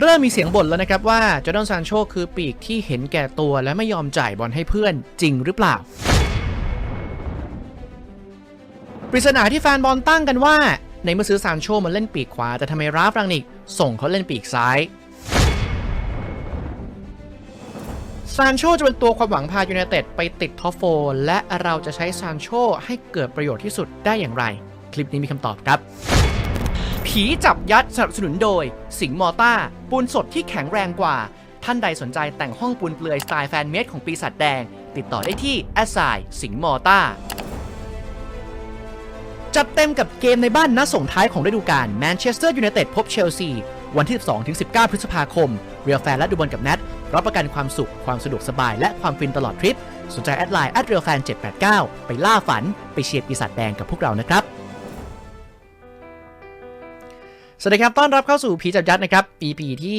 เริ่มมีเสียงบ่นแล้วนะครับว่าจอร์แดนซานโชคือปีกที่เห็นแก่ตัวและไม่ยอมจ่ายบอลให้เพื่อนจริงหรือเปล่า ปริศนาที่แฟนบอลตั้งกันว่า ในเมื่อซื้อซานโชมาเล่นปีกขวา แต่ทำไมราฟรังนิกส่งเขาเล่นปีกซ้ายซานโชจะเป็นตัวความหวังพายูไนเต็ดไปติดท็อปโฟและเราจะใช้ซานโชให้เกิดประโยชน์ที่สุดได้อย่างไร คลิปนี้มีคำตอบครับ ผีจับยัดสนับสนุนโดย สิงห์มอต้า ปูนสดที่แข็งแรงกว่า ท่านใดสนใจแต่งห้องปูนเปลือยสไตล์แฟนเมดของปีศาจแดง ติดต่อได้ที่แอสไซสิงห์มอต้าจัดเต็มกับเกมในบ้านนัดส่งท้ายของฤดูกาลแมนเชสเตอร์ยูไนเต็ดพบเชลซี วันที่ 12-19 พฤษภาคม เรียลแฟนและดูบอลกับแนทรับประกันความสุข ความสะดวกสบายและความฟินตลอดทริป สนใจแอดไลน์แอดเรียลแฟน789 ไปล่าฝัน ไปเชียร์ปีศาจแดงกับพวกเรานะครับ สวัสดีครับ ต้อนรับเข้าสู่ผีจับยัดนะครับ EP ที่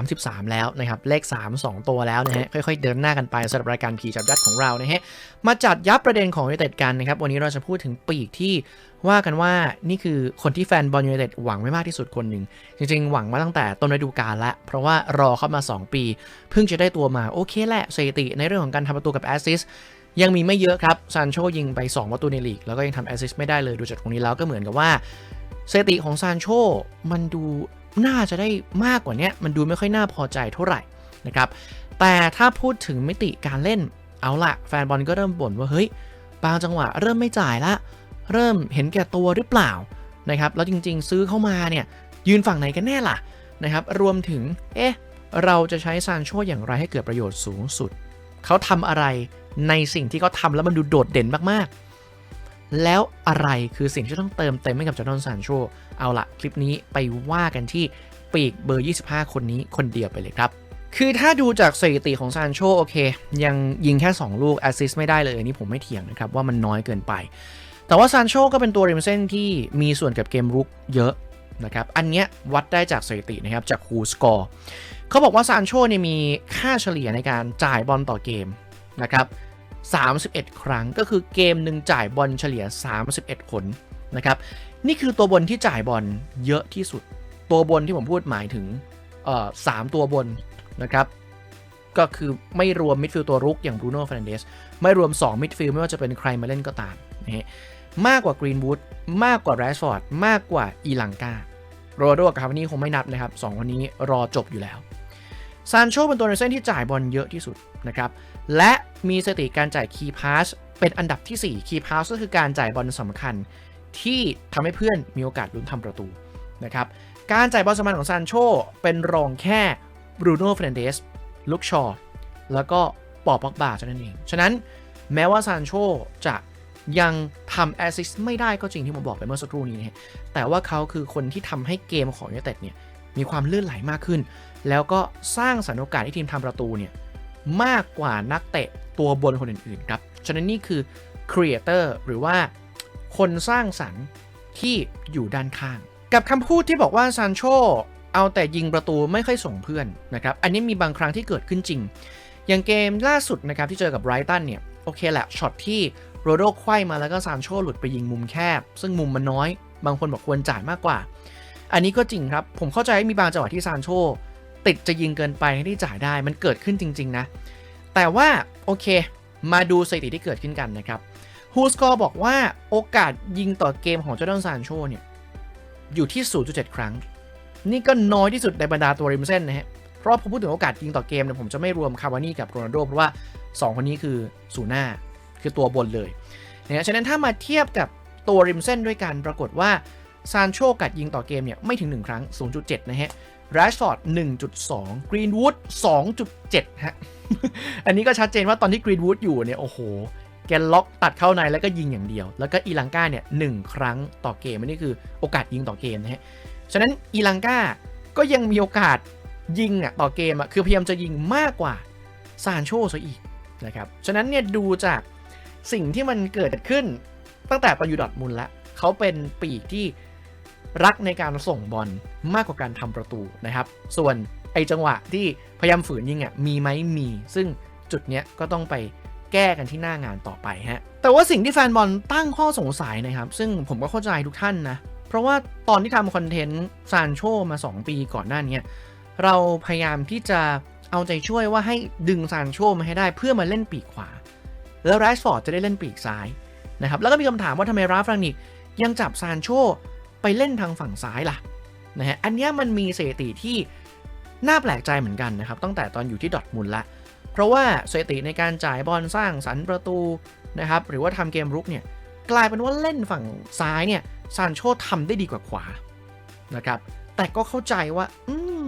33 แล้วนะครับ เลข 3 2 ตัวแล้วนะฮะ ค่อยๆ เดินหน้ากันไปสำหรับรายการผีจับยัดของเรานะฮะ มาจัดยับประเด็นของยูไนเต็ดกันนะครับ วันนี้เราจะพูดถึงปีกที่ว่ากันว่านี่คือคนที่แฟนบอลยูไนเต็ดหวังไม่มากที่สุดคนหนึ่ง จริงๆ หวังมาตั้งแต่ต้นฤดูกาลแล้วเพราะว่ารอเข้ามา 2 ปี เพิ่งจะได้ตัวมาโอเคแหละสถิติในเรื่องของการทำประตูกับแอสซิสต์ยังมีไม่เยอะครับซานโชยิงไป 2 ประตูในลีก แล้วก็ยังทำแอสซิสต์ไม่ได้เลยดูจากตรงนี้แล้วก็เหมือนกับว่า สถิติของซานโชมันดูน่าจะได้มากกว่านี้มันดูไม่ค่อยน่าพอใจเท่าไหร่นะครับ แต่ถ้าพูดถึงมิติการเล่น เอาละแฟนบอลก็เริ่มบ่นว่าเฮ้ย บางจังหวะเริ่มไม่จ่ายละ เริ่มเห็นแก่ตัวหรือเปล่านะครับ แล้วจริงๆ ซื้อเข้ามาเนี่ย ยืนฝั่งไหนกันแน่ล่ะนะครับ รวมถึง เอ๊ะ เราจะใช้ซานโชอย่างไรให้เกิดประโยชน์สูงสุด เขาทำอะไรในสิ่งที่เขาทำแล้วมันดูโดดเด่นมากๆ แล้วอะไรคือสิ่งที่ต้องเติมเต็มให้กับจอร์แดนซานโชเอาละคลิปนี้ไปว่ากันที่ปีกเบอร์ 25 คนนี้คนเดียวไปเลยครับ คือถ้าดูจากสถิติของซานโชโอเค ยังยิงแค่ 2 ลูกแอสซิสไม่ได้เลยนนี้ผมไม่เถียงนะครับ ว่ามันน้อยเกินไป แต่ว่าซานโชก็เป็นตัวริมเส้นที่มีส่วนกับเกมรุกเยอะนะครับ อันเนี้ยวัดได้จากสถิตินะครับจากคูสกอร์เขาบอกว่าซานโชเนี่ยมีค่าเฉลี่ยในการจ่ายบอลต่อเกมนะครับ 31 ครั้ง ก็คือเกมหนึ่งจ่ายบอลเฉลี่ย 31 คนนะครับ นี่คือตัวบนที่จ่ายบอลเยอะที่สุด ตัวบนที่ผมพูดหมายถึงสามตัวบนนะครับก็คือไม่รวมมิดฟิลด์ตัวรุกอย่างบรูโน่ฟ r นเดสไม่รวม 2 มิดฟิลด์ไม่ว่าจะเป็นใครมาเล่นก็ตามนะฮะมากกว่ากรีนวูดมากกว่าแรชฟอร์ดมากกว่าอีลังกาโรโดกับคาร์วานี่คงไม่นับนะครับสองคนนี้รอจบอยู่แล้ว ซานโชเป็นตัวในเส้นที่จ่ายบอลเยอะที่สุดนะครับ และมีสติการจ่ายคีย์พาสเป็นอันดับที่ 4 คีย์พาสก็คือการจ่ายบอลสำคัญ ที่ทำให้เพื่อนมีโอกาสลุ้นทำประตูนะครับการจ่ายบอลสำคัญของซานโชเป็นรองแค่บรูโน่เฟรนเดสลุกชอแล้วก็ปอปอกบาเท่านั้นเอง ฉะนั้นแม้ว่าซานโชจะยังทำแอสซิสต์ไม่ได้ก็จริงที่ผมบอกไปเมื่อสักครู่นี้นะฮะแต่ว่าเขาคือคนที่ทำให้เกมของยูไนเต็ดเนี่ย มีความลื่นไหลมากขึ้น แล้วก็สร้างสถานโอกาสให้ทีมทำประตูเนี่ยมากกว่านักเตะตัวบนคนอื่นๆครับ ฉะนั้นนี่คือครีเอเตอร์หรือว่าคนสร้างสรรค์ที่อยู่ด้านข้าง กับคำพูดที่บอกว่าซานโชเอาแต่ยิงประตูไม่ค่อยส่งเพื่อนนะครับ อันนี้มีบางครั้งที่เกิดขึ้นจริง อย่างเกมล่าสุดนะครับที่เจอกับไรตันเนี่ย โอเคแหละช็อตที่โรโดไขว้มาแล้วก็ซานโชหลุดไปยิงมุมแคบ ซึ่งมุมมันน้อย บางคนบอกควรจ่ายมากกว่า อันนี้ก็จริงครับ ผมเข้าใจมีบางจังหวะที่ซานโชติดจะยิงเกินไปให้ที่จ่ายได้มันเกิดขึ้นจริง ๆ นะ แต่ว่าโอเค มาดูสถิติที่เกิดขึ้นกันนะครับฮูสกอร์บอกว่าโอกาสยิงต่อเกมของเจอร์แดนซานโชเนี่ยอยู่ที่ 0.7 ครั้ง นี่ก็น้อยที่สุดในบรรดาตัวริมเส้นนะฮะเพราะพอพูดถึงโอกาสยิงต่อเกมเนี่ยผมจะไม่รวมคาวานี่กับโรนัลโดเพราะว่า 2 คนนี้คือศูนย์หน้าคือตัวบนเลยนะฉะนั้นถ้ามาเทียบกับตัวริมเส้นด้วยกันปรากฏว่า ซานโชกัดยิงต่อเกมเนี่ยไม่ถึง 1 ครั้ง 0.7 นะฮะแรชฟอร์ด1.2 กรีนวูด2.7 ฮะ อันนี้ก็ชัดเจนว่าตอนที่กรีนวูดอยู่เนี่ย โอ้โห แกล็อกตัดเข้าในแล้วก็ยิงอย่างเดียว แล้วก็อีลังกาเนี่ยหนึ่งครั้งต่อเกมอันนี้คือโอกาสยิงต่อเกมนะฮะ ฉะนั้นอีลังกาก็ยังมีโอกาสยิงอะต่อเกมอะคือพยายามจะยิงมากกว่าซานโชซะอีกนะครับ ฉะนั้นเนี่ยดูจากสิ่งที่มันเกิดขึ้นตั้งแต่ตอนยูดอทมุนล้วเขาเป็นปีกที่ รักในการส่งบอลมากกว่าการทำประตูนะครับ ส่วนไอจังหวะที่พยายามฝืนยิงอะมีไหมมี ซึ่งจุดเนี้ยก็ต้องไปแก้กันที่หน้างานต่อไปฮะ แต่ว่าสิ่งที่แฟนบอลตั้งข้อสงสัยนะครับ ซึ่งผมก็เข้าใจทุกท่านนะ เพราะว่าตอนที่ทำคอนเทนต์ซานโชมา 2 ปีก่อนหน้านี้เราพยายามที่จะเอาใจช่วยว่าให้ดึงซานโชมาให้ได้เพื่อมาเล่นปีกขวา แล้วไรส์ฟอร์ดจะได้เล่นปีกซ้ายนะครับ แล้วก็มีคำถามว่าทำไมราฟรังนิกยังจับซานโช ไปเล่นทางฝั่งซ้ายล่ะนะฮะอันนี้มันมีสถิติที่น่าแปลกใจเหมือนกันนะครับ ตั้งแต่ตอนอยู่ที่ดอทมุนด์ละ เพราะว่าสถิติในการจ่ายบอลสร้างสรรค์ประตูนะครับหรือว่าทำเกมรุกเนี่ยกลายเป็นว่าเล่นฝั่งซ้ายเนี่ยซานโชทำได้ดีกว่าขวานะครับแต่ก็เข้าใจว่าอืม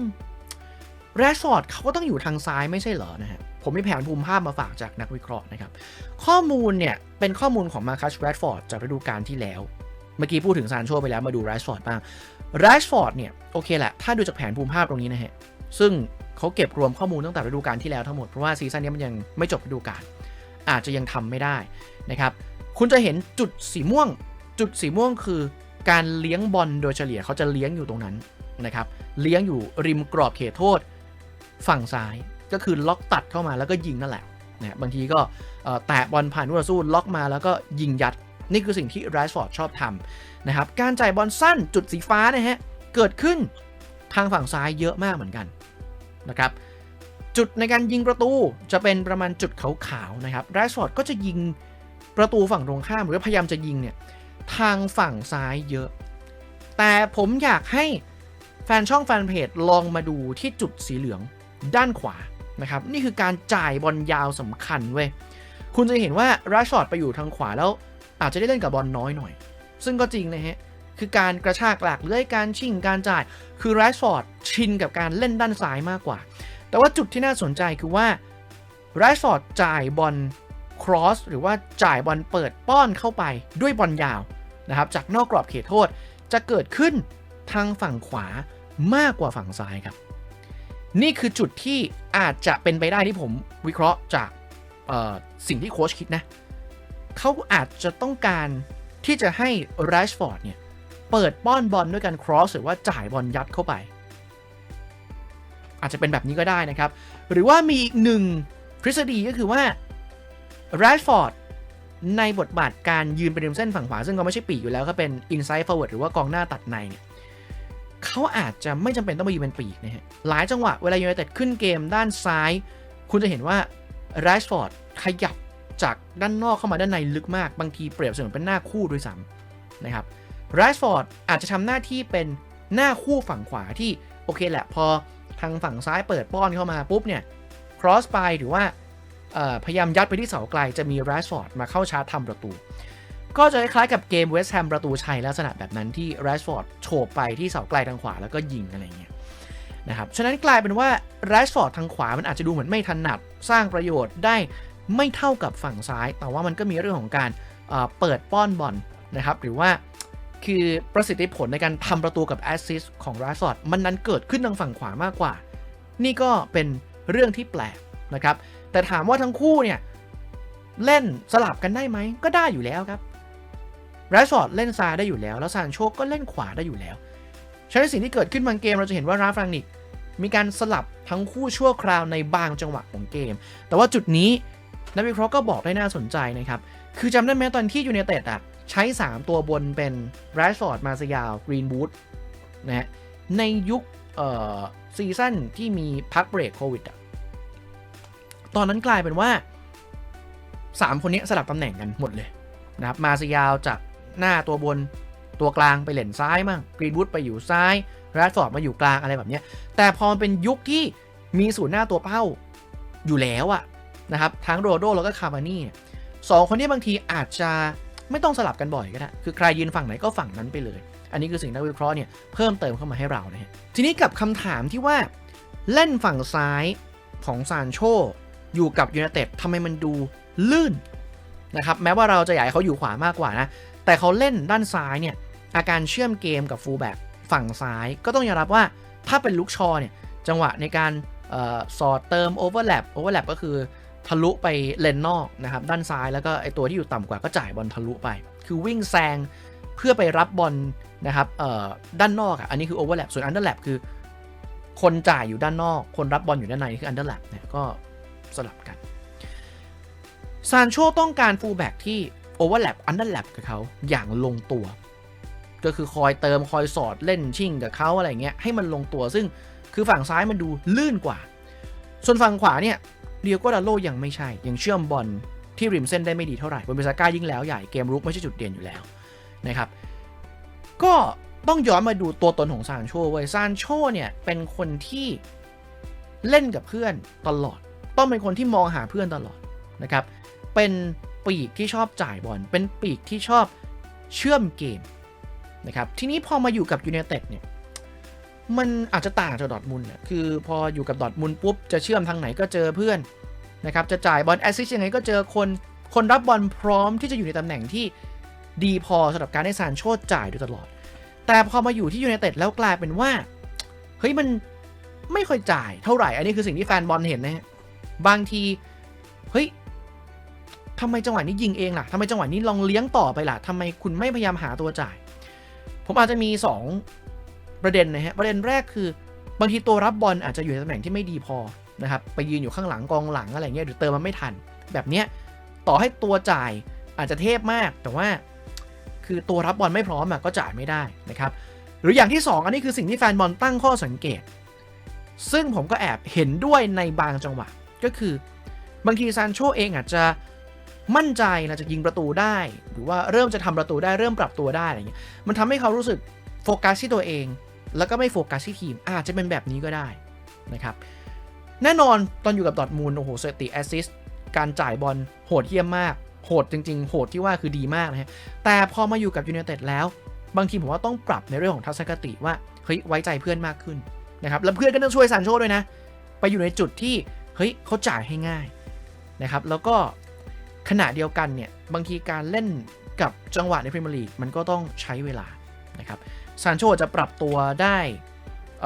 แรชฟอร์ดเขาก็ต้องอยู่ทางซ้ายไม่ใช่เหรอนะฮะผมมีแผนภูมิภาพมาฝากจากนักวิเคราะห์นะครับ ข้อมูลเนี่ยเป็นข้อมูลของมาคัสแรดฟอร์ดจากฤดูกาลที่แล้ว เมื่อกี้พูดถึงซานโชไปแล้วมาดูแรชฟอร์ดบ้างแรชฟอร์ดเนี่ย โอเคแหละ ถ้าดูจากแผนภูมิภาพตรงนี้นะฮะ ซึ่งเขาเก็บรวมข้อมูลตั้งแต่ฤดูกาลที่แล้วทั้งหมด เพราะว่าซีซั่นนี้มันยังไม่จบฤดูกาลอาจจะยังทำไม่ได้นะครับ คุณจะเห็นจุดสีม่วง จุดสีม่วงคือการเลี้ยงบอลโดยเฉลี่ยเขาจะเลี้ยงอยู่ตรงนั้นนะครับเลี้ยงอยู่ริมกรอบเขตโทษฝั่งซ้ายก็คือล็อกตัดเข้ามาแล้วก็ยิงนั่นแหละนะบางทีก็แตะบอลผ่านคู่ต่อสู้ล็อกมาแล้วก็ยิงยัด นี่คือสิ่งที่ไรส์ฟอร์ดชอบทำนะครับ การจ่ายบอลสั้นจุดสีฟ้านะฮะ เกิดขึ้นทางฝั่งซ้ายเยอะมากเหมือนกันนะครับ จุดในการยิงประตูจะเป็นประมาณจุดขาวๆนะครับไรส์ฟอร์ดก็จะยิงประตูฝั่งตรงข้ามหรือพยายามจะยิงเนี่ยทางฝั่งซ้ายเยอะ แต่ผมอยากให้แฟนช่องแฟนเพจลองมาดูที่จุดสีเหลืองด้านขวานะครับ นี่คือการจ่ายบอลยาวสำคัญเว้ย คุณจะเห็นว่าราชอร์ดไปอยู่ทางขวาแล้ว อาจจะได้เล่นกับบอลน้อยหน่อย ซึ่งก็จริงนะฮะ คือการกระชากหลักเลื่อยการชิงการจ่าย คือแรชฟอร์ดชินกับการเล่นด้านซ้ายมากกว่า แต่ว่าจุดที่น่าสนใจคือว่าแรชฟอร์ดจ่ายบอลครอสหรือว่าจ่ายบอลเปิดป้อนเข้าไปด้วยบอลยาวนะครับจากนอกกรอบเขตโทษจะเกิดขึ้นทางฝั่งขวามากกว่าฝั่งซ้ายครับ นี่คือจุดที่อาจจะเป็นไปได้ที่ผมวิเคราะห์จากสิ่งที่โค้ชคิดนะ เขาอาจจะต้องการที่จะให้แรชฟอร์ดเนี่ย เปิดป้อนบอลด้วยการครอสหรือว่าจ่ายบอลยัดเข้าไป อาจจะเป็นแบบนี้ก็ได้นะครับ หรือว่ามีอีกหนึ่งทฤษฎีก็คือว่าแรชฟอร์ดในบทบาทการยืนเป็นริมเส้นฝั่งขวา ซึ่งก็ไม่ใช่ปีกอยู่แล้วก็เป็น inside forward หรือว่ากองหน้าตัดในเนี่ยเขาอาจจะไม่จำเป็นต้องมายืนเป็นปีกนะฮะหลายจังหวะเวลายูไนเต็ดขึ้นเกมด้านซ้าย คุณจะเห็นว่าแรชฟอร์ดขยับ จากด้านนอกเข้ามาด้านในลึกมาก บางทีเปรียบเสมือนเป็นหน้าคู่ด้วยซ้ำนะครับไรส์ฟอร์ดอาจจะทำหน้าที่เป็นหน้าคู่ฝั่งขวาที่โอเคแหละพอทางฝั่งซ้ายเปิดป้อนเข้ามาปุ๊บเนี่ยครอสไปหรือว่าพยายามยัดไปที่เสาไกลจะมีไรส์ฟอร์ดมาเข้าชาร์จทำประตู ก็จะคล้ายๆกับเกมเวสต์แฮมประตูชัยลักษณะแบบนั้นที่ไรส์ฟอร์ดโฉบไปที่เสาไกลทางขวาแล้วก็ยิงอะไรเงี้ยนะครับ ฉะนั้นกลายเป็นว่าไรส์ฟอร์ดทางขวามันอาจจะดูเหมือนไม่ถนัดสร้างประโยชน์ได้ ไม่เท่ากับฝั่งซ้าย แต่ว่ามันก็มีเรื่องของการเปิดป้อนบอลนะครับหรือว่าคือประสิทธิผลในการทำประตูกับแอสซิสต์ของราสอดมันนั้นเกิดขึ้นทางฝั่งขวามากกว่า นี่ก็เป็นเรื่องที่แปลกนะครับ แต่ถามว่าทั้งคู่เนี่ย เล่นสลับกันได้ไหมก็ได้อยู่แล้วครับราสอดเล่นซ้ายได้อยู่แล้ว แล้วซานโชก็เล่นขวาได้อยู่แล้วฉะนั้นสิ่งที่เกิดขึ้นบางเกมเราจะเห็นว่าราฟรังนิกมีการสลับทั้งคู่ชั่วคราวในบางจังหวะของเกม แต่ว่าจุดนี้ นักวิเคราะห์ก็บอกได้น่าสนใจนะครับ คือจำได้ไหมตอนที่ยูเนเต็ดอะใช้ 3 ตัวบนเป็นแรชฟอร์ดมาซยาวกรีนบูธนะฮะในยุคเอ่อซีซั่นที่มีพักเบรกโควิดอะตอนนั้นกลายเป็นว่า 3 คนนี้สลับตำแหน่งกันหมดเลยนะครับมาซยาวจากหน้าตัวบนตัวกลางไปเหล่นซ้ายมั่งกรีนบูธไปอยู่ซ้ายแรชฟอร์ดมาอยู่กลางอะไรแบบเนี้ยแต่พอเป็นยุคที่มีศูนย์หน้าตัวเป้าอยู่แล้วอะ นะครับทั้งโรโดแล้วก็คาร์มานี่สองคนนี้บางทีอาจจะไม่ต้องสลับกันบ่อยก็ได้ คือใครยืนฝั่งไหนก็ฝั่งนั้นไปเลย อันนี้คือสิ่งนักวิเคราะห์เนี่ยเพิ่มเติมเข้ามาให้เรานะฮะ ทีนี้กับคำถามที่ว่าเล่นฝั่งซ้ายของซานโชอยู่กับยูไนเต็ดทำไมมันดูลื่นนะครับแม้ว่าเราจะอยากให้เขาอยู่ขวามากกว่านะ แต่เขาเล่นด้านซ้ายเนี่ยอาการเชื่อมเกมกับฟูลแบ็กฝั่งซ้ายก็ต้องยอมรับว่าถ้าเป็นลุกชอเนี่ยจังหวะในการออสอดเติมโอเวอร์แลปโอเวอร์แลปก็คือ ทะลุไปเลนนอกนะครับด้านซ้ายแล้วก็ไอตัวที่อยู่ต่ำกว่าก็จ่ายบอลทะลุไป คือวิ่งแซงเพื่อไปรับบอลนะครับด้านนอกอะอันนี้คือโอเวอร์แลปส่วนอันเดอร์แลปคือคนจ่ายอยู่ด้านนอก คนรับบอลอยู่ด้านในนี่คืออันเดอร์แลปเนี่ยก็สลับกันซานโชต้องการฟูลแบ็กที่โอเวอร์แลปอันเดอร์แลปกับเขาอย่างลงตัว ก็คือคอยเติมคอยสอดเล่นชิ่งกับเขาอะไรเงี้ยให้มันลงตัวซึ่งคือฝั่งซ้ายมันดูลื่นกว่า ส่วนฝั่งขวาเนี่ย เดียโกดาโลยังไม่ใช่ ยังเชื่อมบอลที่ริมเส้นได้ไม่ดีเท่าไหร่บนเบซาก้ายิ่งแล้วใหญ่เกมรุกไม่ใช่จุดเด่นอยู่แล้วนะครับก็ต้องย้อนมาดูตัวตนของซานโชเว้ยซานโชเนี่ยเป็นคนที่เล่นกับเพื่อนตลอด ต้องเป็นคนที่มองหาเพื่อนตลอดนะครับเป็นปีกที่ชอบจ่ายบอลเป็นปีกที่ชอบเชื่อมเกมนะครับทีนี้พอมาอยู่กับยู i นเต็ดเนี่ย มันอาจจะต่างจากดอทมุนเนี่ยคือพออยู่กับดอทมุนปุ๊บจะเชื่อมทางไหนก็เจอเพื่อนนะครับจะจ่ายบอลแอสซิสยังไงก็เจอคนคนรับบอลพร้อมที่จะอยู่ในตำแหน่งที่ดีพอสำหรับการให้ซานโชจ่ายโดยตลอด แต่พอมาอยู่ที่ยู i นเต็ดแล้วกลายเป็นว่าเฮ้ยมันไม่ค่อยจ่ายเท่าไหร่ อันนี้คือสิ่งที่แฟนบอลเห็นนะฮะบางทีเฮ้ยทำไมจังหวะนี้ยิงเองล่ะทำไมจังหวะนี้ลองเลี้ยงต่อไปล่ะทำไมคุณไม่พยายามหาตัวจ่าย ผมอาจจะมี 2 ประเด็นนะฮะประเด็นแรกคือบางทีตัวรับบอลอาจจะอยู่ในตำแหน่งที่ไม่ดีพอนะครับไปยืนอยู่ข้างหลังกองหลังอะไรเงี้ยหรือเติมมันไม่ทัน แบบเนี้ยต่อให้ตัวจ่ายอาจจะเทพมาก แต่ว่าคือตัวรับบอลไม่พร้อมอะก็จ่ายไม่ได้นะครับหรืออย่างที่ 2 อันนี้คือสิ่งที่แฟนบอลตั้งข้อสังเกต ซึ่งผมก็แอบเห็นด้วยในบางจังหวะก็คือบางทีซานโชเองอาจจะมั่นใจนะจะยิงประตูได้ หรือว่าเริ่มจะทำประตูได้เริ่มปรับตัวได้อะไรเงี้ยมันทำให้เขารู้สึกโฟกัสที่ตัวเอง แล้วก็ไม่โฟกัสที่ทีม อาจจะเป็นแบบนี้ก็ได้นะครับ แน่นอนตอนอยู่กับดอทมูลโอ้โหสถิติแอสซิสการจ่ายบอลโหดเยี่ยมมาก โหดจริง ๆ โหดที่ว่าคือดีมากนะฮะ แต่พอมาอยู่กับยู i นเต็ดแล้ว บางทีผมว่าต้องปรับในเรื่องของทัศนคติว่า เฮ้ย ไว้ใจเพื่อนมากขึ้นนะครับ แล้วเพื่อนก็ต้องช่วยซานโชด้วยนะ ไปอยู่ในจุดที่ เฮ้ยเขาจ่ายให้ง่ายนะครับ แล้วก็ขณะเดียวกันเนี่ย บางทีการเล่นกับจังหวะในพรีเมียร์ลีกมันก็ต้องใช้เวลานะครับ ซานโชจะปรับตัวได้เ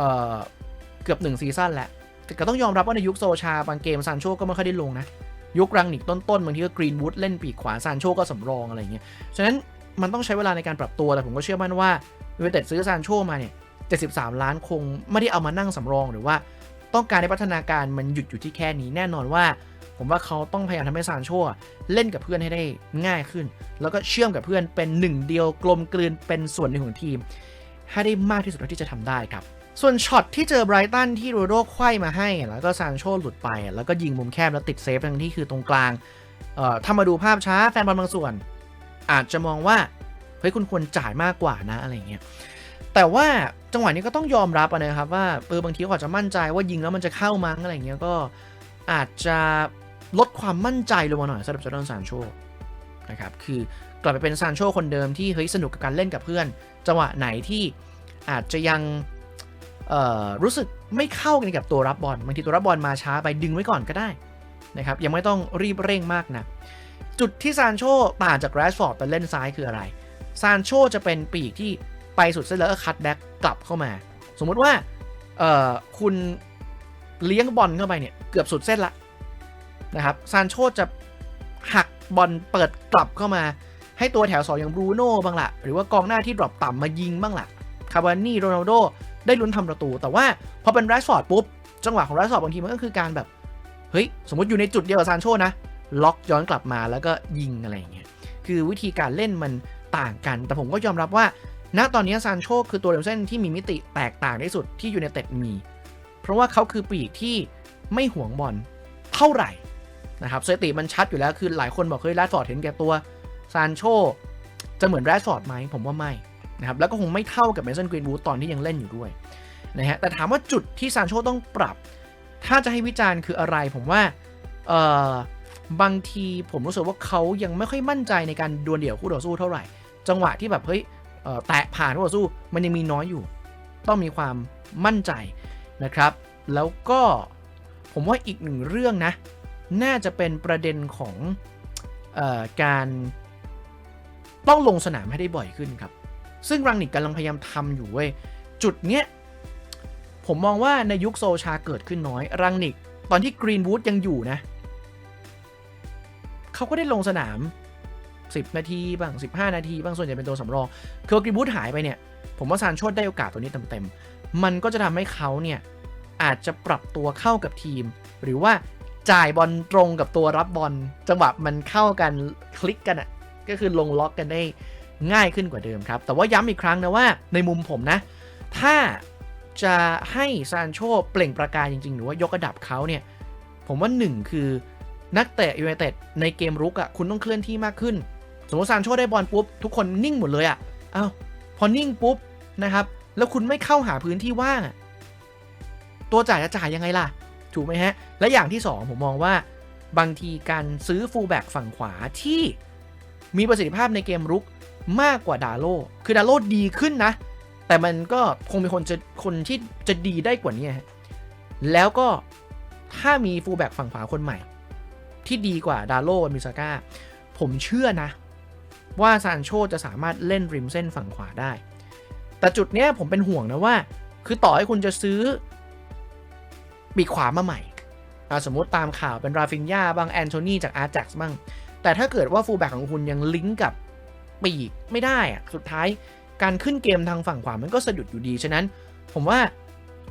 เกือบ 1 ซีซั่นแล้วแต่ก็ต้องยอมรับว่าในยุคโซชาบางเกมซานโชก็ไม่ค่อยได้ลงนะ ยุครังนิกต้นๆบางทีก็กรีนวูดเล่นปีกขวาซานโชก็สำรองอะไรเงี้ย ฉะนั้นมันต้องใช้เวลาในการปรับตัวแต่ผมก็เชื่อมั่นว่ายูไนเต็ดซื้อซานโชมาเนี่ย73 ล้านคงไม่ได้เอามานั่งสำรองหรือว่าต้องการให้พัฒนาการมันหยุดอยู่ที่แค่นี้แน่นอนว่า ผมว่าเขาต้องพยายามทำให้ซานโชเล่นกับเพื่อนให้ได้ง่ายขึ้น แล้วก็เชื่อมกับเพื่อนเป็นหนึ่งเดียวกลมกลืนเป็นส่วนหนึ่งของทีม ให้ได้มากที่สุดเท่าที่จะทำได้ครับ ส่วนช็อตที่เจอไบรตันที่โรโดไขว้มาให้ แล้วก็ซานโชหลุดไป แล้วก็ยิงมุมแคบแล้วติดเซฟทั้งที่คือตรงกลางเอ่อถ้ามาดูภาพช้าแฟนบอลบางส่วน อาจจะมองว่าเฮ้ยคุณควรจ่ายมากกว่านะอะไรเงี้ยแต่ว่าจังหวะนี้ก็ต้องยอมรับนะครับว่าเออบางทีเขาอาจจะมั่นใจว่ายิงแล้วมันจะเข้ามั้งอะไรเงี้ยก็อาจจะลดความมั่นใจลงมาหน่อยสำหรับจอร์แดนซานโช นะครับคือกลับไปเป็นซานโชคนเดิมที่เฮ้ยสนุกกับการเล่นกับเพื่อน จังหวะไหนที่อาจจะยังรู้สึกไม่เข้ากันกับตัวรับบอลบางทีตัวรับบอลมาช้าไปดึงไว้ก่อนก็ได้นะครับยังไม่ต้องรีบเร่งมากนะจุดที่ซานโชต่างจากแรชฟอร์ดไปเล่นซ้ายคืออะไรซานโชจะเป็นปีกที่ไปสุดเส้นแล้วก็คัดแบ็กกลับเข้ามา สมมุติว่าคุณเลี้ยงบอลเข้าไปเนี่ยเกือบสุดเส้นละนะครับซานโชจะหัก บอลเปิดกลับเข้ามา ให้ตัวแถว2อย่างบรูโน่บ้างละหรือว่ากองหน้าที่ดรอปต่ำมายิงบ้างละคาร์บานี่โรนัลโดได้ลุ้นทำประตู แต่ว่าพอเป็นแรชฟอร์ดปุ๊บ จังหวะของแรชฟอร์ดบางทีมันก็คือการแบบ เฮ้ย สมมติอยู่ในจุดเดียวกับซานโชนะ ล็อกย้อนกลับมาแล้วก็ยิงอะไรอย่างเงี้ยคือวิธีการเล่นมันต่างกัน แต่ผมก็ยอมรับว่า ณตอนนี้ซานโชคือตัวเดมเส้นที่มีมิติแตกต่างที่สุดที่ยูไนเต็ดมี เพราะว่าเขาคือปีกที่ไม่หวงบอลเท่าไหร่ นะครับสถิติมันชัดอยู่แล้วคือหลายคนบอกเฮ้ยแรดฟอร์ดเห็นแก่ตัวซานโชจะเหมือนแรดฟอร์ดไหมผมว่าไม่นะครับแล้วก็คงไม่เท่ากับเมสันกรีนวูดตอนที่ยังเล่นอยู่ด้วยนะฮะแต่ถามว่าจุดที่ซานโชต้องปรับ ถ้าจะให้วิจารณ์คืออะไรผมว่าเอ่อบางทีผมรู้สึกว่าเขายังไม่ค่อยมั่นใจในการดวลเดี่ยวคู่ต่อสู้เท่าไหร่ จังหวะที่แบบเฮ้ยแตะผ่านคู่ต่อสู้มันยังมีน้อยอยู่ ต้องมีความมั่นใจนะครับ แล้วก็ผมว่าอีกหนึ่งเรื่องนะ น่าจะเป็นประเด็นของออการต้องลงสนามให้ได้บ่อยขึ้นครับ ซึ่งรังนิกกำลังพยายามทำอยู่เว้ย จุดเนี้ย ผมมองว่าในยุคโซชาเกิดขึ้นน้อย รังนิก ตอนที่กรีนวูดยังอยู่นะ เขาก็ได้ลงสนาม 10 นาทีบ้าง 15 นาทีบ้าง ส่วนใหญ่เป็นตัวสำรองคือกรีนวูดหายไปเนี่ย ผมว่าซานโชดได้โอกาสตัวนี้เต็มๆ มันก็จะทำให้เขาเนี่ยอาจจะปรับตัวเข้ากับทีม หรือว่า จ่ายบอลตรงกับตัวรับบอลจังหวะมันเข้ากันคลิกกันอะ่ะก็คือลงล็อกกันได้ง่ายขึ้นกว่าเดิมครับ แต่ว่าย้ำอีกครั้งนะว่าในมุมผมนะ ถ้าจะให้ซานโชเปล่งประกายจริง ๆ หรือว่ายกระดับเขาเนี่ย ผมว่าหนึ่งคือนักเตะยูไนเต็ดในเกมรุกอะ่ะคุณต้องเคลื่อนที่มากขึ้น สมมติซานโชได้บอลปุ๊บ ทุกคนนิ่งหมดเลยอะ่ะอ้าวพอนิ่งปุ๊บนะครับ แล้วคุณไม่เข้าหาพื้นที่ว่างตัวจ่ายจะจ่ายยังไงล่ะ ถูกไหมฮะ และอย่างที่ 2 ผมมองว่าบางทีการซื้อฟูลแบ็กฝั่งขวาที่มีประสิทธิภาพในเกมรุกมากกว่าดาโลคือดาโลดีขึ้นนะ แต่มันก็คงมีคนจะคนที่จะดีได้กว่านี้ฮะแล้วก็ถ้ามีฟูลแบ็กฝั่งขวาคนใหม่ ที่ดีกว่าดาโลมิซาก้าผมเชื่อนะ ว่าซานโชจะสามารถเล่นริมเส้นฝั่งขวาได้ แต่จุดเนี้ยผมเป็นห่วงนะว่า คือต่อให้คุณจะซื้อ ปีกขวามาใหม่สมมติตามข่าวเป็นราฟินยาบางแอนโทนีจากอาร์จ็กซ์บ้าง แต่ถ้าเกิดว่าฟูลแบ็กของคุณยังลิงก์กับปีกไม่ได้อะสุดท้ายการขึ้นเกมทางฝั่งขวามันก็สะดุดอยู่ดี ฉะนั้นผมว่า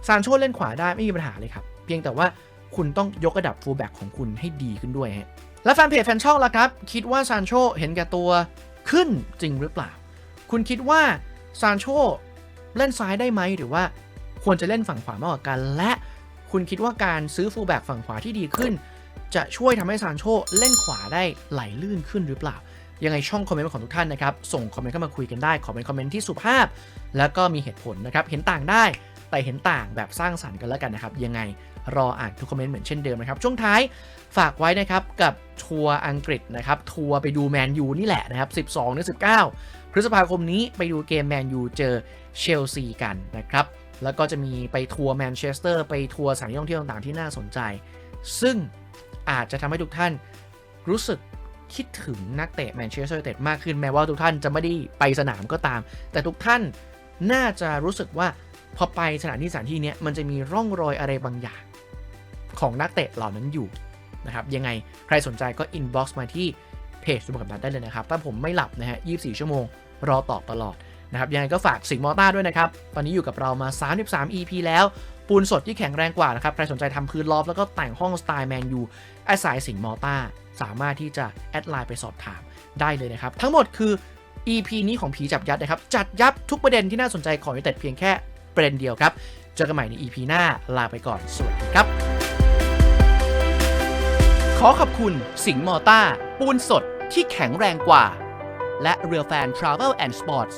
ซานโชเล่นขวาได้ไม่มีปัญหาเลยครับ เพียงแต่ว่าคุณต้องยกระดับฟูลแบ็กของคุณให้ดีขึ้นด้วยฮะและแฟนเพจแฟนช่องล่ะครับ คิดว่าซานโชเห็นแก่ตัวขึ้นจริงหรือเปล่า คุณคิดว่าซานโชเล่นซ้ายได้ไหมหรือว่าควรจะเล่นฝั่งขวามากกว่ากันและ คุณคิดว่าการซื้อฟูลแบ็กฝั่งขวาที่ดีขึ้น จะช่วยทำให้ซานโชเล่นขวาได้ไหลลื่นขึ้นหรือเปล่า ยังไงช่องคอมเมนต์ของทุกท่านนะครับ ส่งคอมเมนต์เข้ามาคุยกันได้ขอเป็นคอมเมนต์ที่สุภาพ แล้วก็มีเหตุผลนะครับเห็นต่างได้แต่เห็นต่างแบบสร้างสรรค์กันแล้วกันนะครับ ยังไงรออ่านทุกคอมเมนต์เหมือนเช่นเดิมนะครับ ช่วงท้ายฝากไว้นะครับกับทัวร์อังกฤษนะครับ ทัวร์ไปดูแมนยูนี่แหละนะครับ 12ถึง19 พฤษภาคมนี้ไปดูเกมแมนยูเจอเชลซีกันนะครับ แล้วก็จะมีไปทัวร์แมนเชสเตอร์ไปทัวร์สถานที่ท่องเที่ยวต่างๆที่น่าสนใจ ซึ่งอาจจะทำให้ทุกท่านรู้สึกคิดถึงนักเตะแมนเชสเตอร์เต็ดมากขึ้นแม้ว่าทุกท่านจะไม่ได้ไปสนามก็ตาม แต่ทุกท่านน่าจะรู้สึกว่าพอไปสถานที่สถานที่นี้มันจะมีร่องรอยอะไรบางอย่าง ของนักเตะเหล่านั้นอยู่นะครับยังไงใครสนใจก็อินบ็อกซ์มาที่เพจสุภกับนัดได้เลยนะครับถ้าผมไม่หลับนะฮะ 24 ชั่วโมง รอตอบตลอด นะครับยังไงก็ฝากสิงห์มอต้าด้วยนะครับ ตอนนี้อยู่กับเรามา 33 EP แล้ว ปูนสดที่แข็งแรงกว่านะครับ ใครสนใจทำพื้นลอฟแล้วก็แต่งห้องสไตล์แมนยูอาศัยสิงห์มอต้าสามารถที่จะแอดไลน์ไปสอบถามได้เลยนะครับ ทั้งหมดคือ EP นี้ของผีจับยัดนะครับ จัดยับทุกประเด็นที่น่าสนใจของยูเต็ดเพียงแค่ประเด็นเดียวครับ เจอกันใหม่ใน EP หน้าลาไปก่อน สวัสดีครับ ขอขอบคุณสิงห์มอต้าปูนสดที่แข็งแรงกว่า และเรือแฟน Travel and Sports